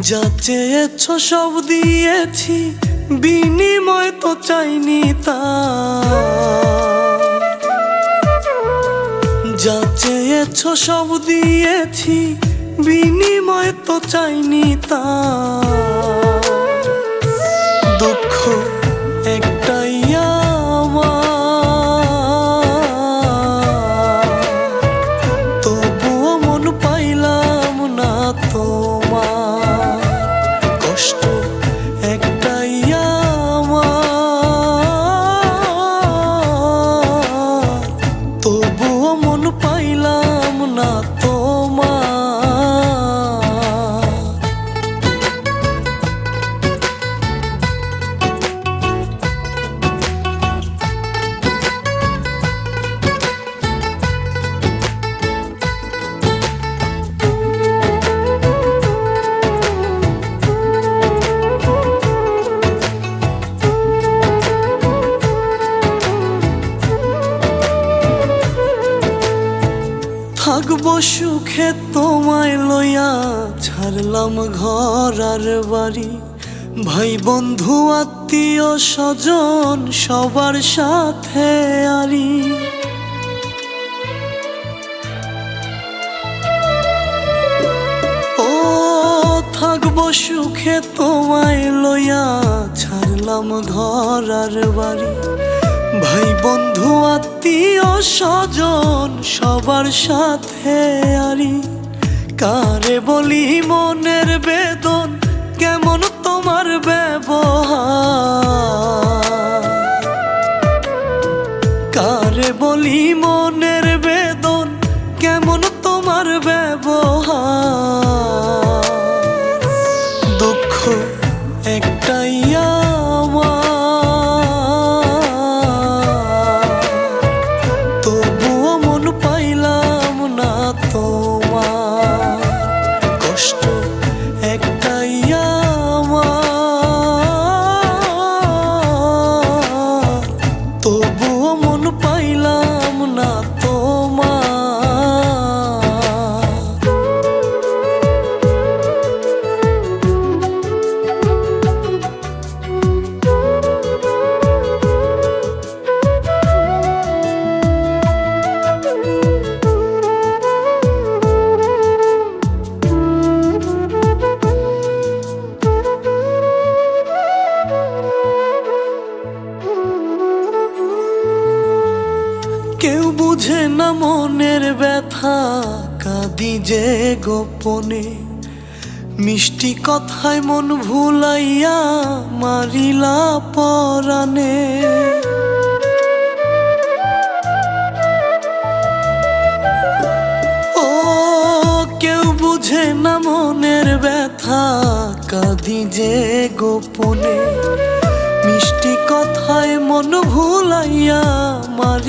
যা চেয়েছ সব দিয়েছি, বিনিময় তো চাইনি তা। যা চেয়েছ সব দিয়েছি, বিনিময় তো চাইনি তা। থাকব সুখে তোমায় লইয়া। ছাড়লাম ঘর আর বাড়ি। ভাই বন্ধু, আত্মীয় স্বজন সবার সাথে আরি। ও, থাকব সুখে তোমায় লইয়া। ছাড়লাম ঘর আর বাড়ি। ভাই বন্ধু আত্মীয় স্বজন সবার সাথে আরি। কারে বলি মনের বেদন? কেউ বুঝে না মনের ব্যথা কাঁদি যে গোপনে। মিষ্টি কথায় মন ভুলাইয়া মারিলা পরানে ও, কেউ বুঝে না মনের ব্যথা কাঁদি যে গোপনে।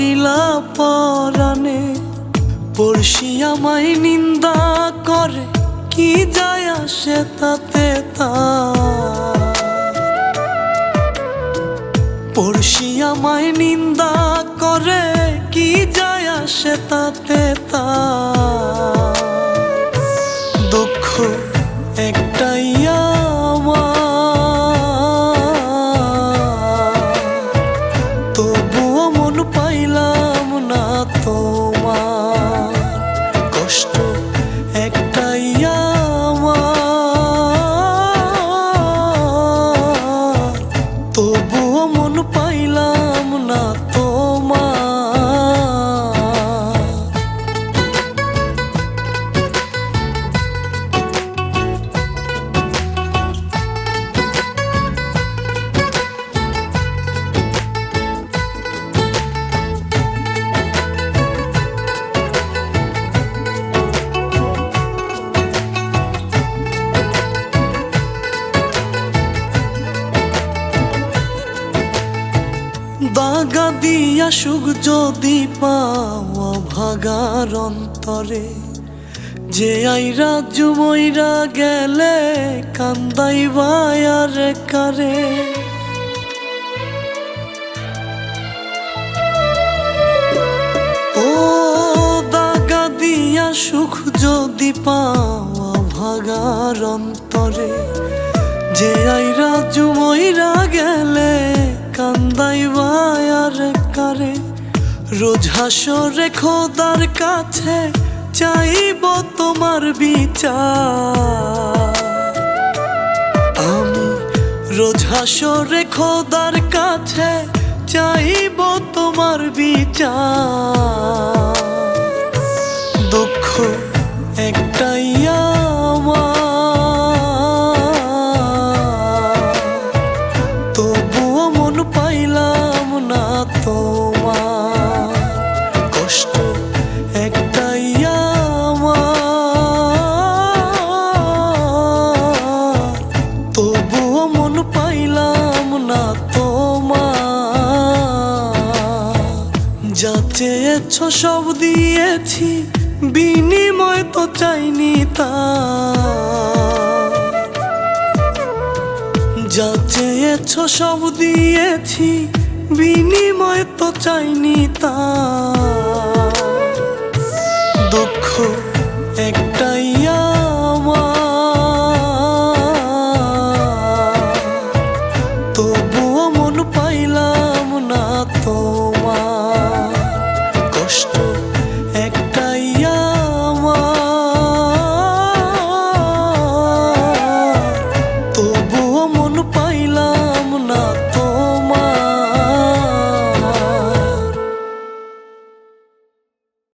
মারিলা পরানে পড়শি আমায় নিন্দা করে, কি যায় আসে তাতে পড়শি আমায় নিন্দা করে, কি যায় আসে তাতে দুঃখ একটাই আমার সুখ যদি পাওয়া ভাগার অন্তরে। যে আইরা জুমইরা গেলে কান্দাই বায়ার কারে ও দাগা দিয়া সুখ যদি পাওয়া ভাগার অন্তরে। যে আইরা জুমইরা গেলে কান্দাই আর কারে রোজ হাসরে খোদার কাছে চাইব তোমার বিচার। আমি রোজ হাসরে খোদার কাছে চাইব তোমার বিচার। দুঃখ একটাই চেয়েছ সব দিয়েছি, বিনিময় তো চাইনি তা। যা চেয়েছ সব দিয়েছি, বিনিময় তো চাইনি তা। দুঃখ একটাই